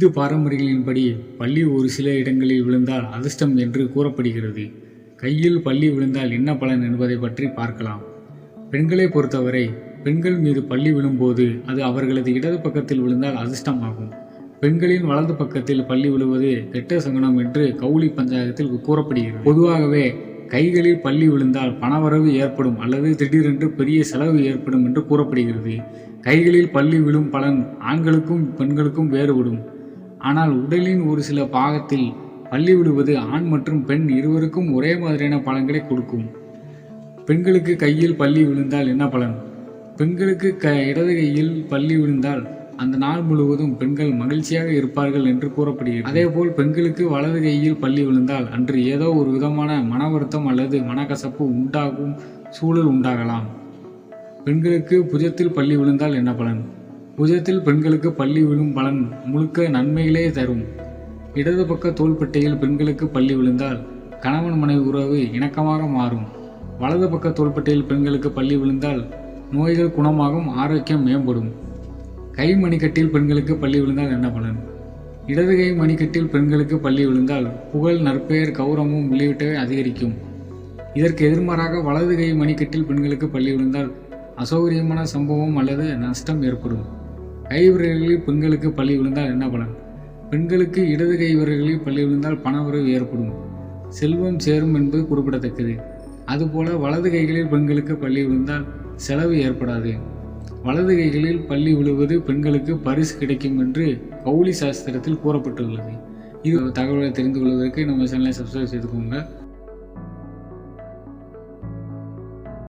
இந்து பாரம்பரியங்களின்படி பள்ளி ஒரு சில இடங்களில் விழுந்தால் அதிர்ஷ்டம் என்று கூறப்படுகிறது. கையில் பள்ளி விழுந்தால் என்ன பலன் என்பதை பற்றி பார்க்கலாம். பெண்களை பொறுத்தவரை பெண்கள் மீது பள்ளி விழும்போது அது அவர்களது இடது பக்கத்தில் விழுந்தால் அதிர்ஷ்டம் ஆகும். பெண்களின் வலது பக்கத்தில் பள்ளி விழுவது கெட்ட சகுனம் என்று கவுளி பஞ்சாயத்தில் கூறப்படுகிறது. பொதுவாகவே கைகளில் பள்ளி விழுந்தால் பணவரவு ஏற்படும் அல்லது திடீரென்று பெரிய செலவு ஏற்படும் என்று கூறப்படுகிறது. கைகளில் பள்ளி விழும் பலன் ஆண்களுக்கும் பெண்களுக்கும் வேறுபடும். ஆனால் உடலின் ஒரு சில பாகத்தில் பள்ளி விழுவது ஆண் மற்றும் பெண் இருவருக்கும் ஒரே மாதிரியான பலன்களை கொடுக்கும். பெண்களுக்கு கையில் பள்ளி விழுந்தால் என்ன பலன்? பெண்களுக்கு க இடது கையில் பள்ளி விழுந்தால் அந்த நாள் முழுவதும் பெண்கள் மகிழ்ச்சியாக இருப்பார்கள் என்று கூறப்படுகிறது. அதேபோல் பெண்களுக்கு வலது கையில் பள்ளி விழுந்தால் அன்று ஏதோ ஒரு விதமான மன வருத்தம் அல்லது மனக்கசப்பு உண்டாகும் சூழல் உண்டாகலாம். பெண்களுக்கு புஜத்தில் பள்ளி விழுந்தால் என்ன பலன்? புஜத்தில் பெண்களுக்கு பள்ளி விழும் பலன் முழுக்க நன்மைகளே தரும். இடது பக்க தோள்பட்டையில் பெண்களுக்கு பள்ளி விழுந்தால் கணவன் மனைவி உறவு இணக்கமாக மாறும். வலது பக்க தோள்பட்டையில் பெண்களுக்கு பள்ளி விழுந்தால் நோய்கள் குணமாகும் ஆரோக்கியம் மேம்படும். கை மணிக்கட்டில் பெண்களுக்கு பள்ளி விழுந்தால் என்ன பலன்? இடது கை மணிக்கட்டில் பெண்களுக்கு பள்ளி விழுந்தால் புகழ் நற்பெயர் கௌரவம் உள்ளிட்டவை அதிகரிக்கும். இதற்கு எதிர்மாறாக வலது கை மணிக்கட்டில் பெண்களுக்கு பள்ளி விழுந்தால் அசௌகரியமான சம்பவம் அல்லது நஷ்டம் ஏற்படும். கை விரல்களில் பெண்களுக்கு பள்ளி விழுந்தால் என்ன பலன்? பெண்களுக்கு இடது கை விரல்களில் பள்ளி விழுந்தால் பணவரவு ஏற்படும். செல்வம் சேரும் என்பது குறிப்பிடத்தக்கது. அதுபோல வலது கைகளில் பெண்களுக்கு பள்ளி விழுந்தால் செலவு ஏற்படாது. வலது கைகளில் பள்ளி விழுவது பெண்களுக்கு பரிசு கிடைக்கும் என்று கௌலி சாஸ்திரத்தில் கூறப்பட்டுள்ளது. இது தகவலை தெரிந்து கொள்வதற்கு நம்ம சேனலை சப்ஸ்கிரைப் செய்துக்கோங்க.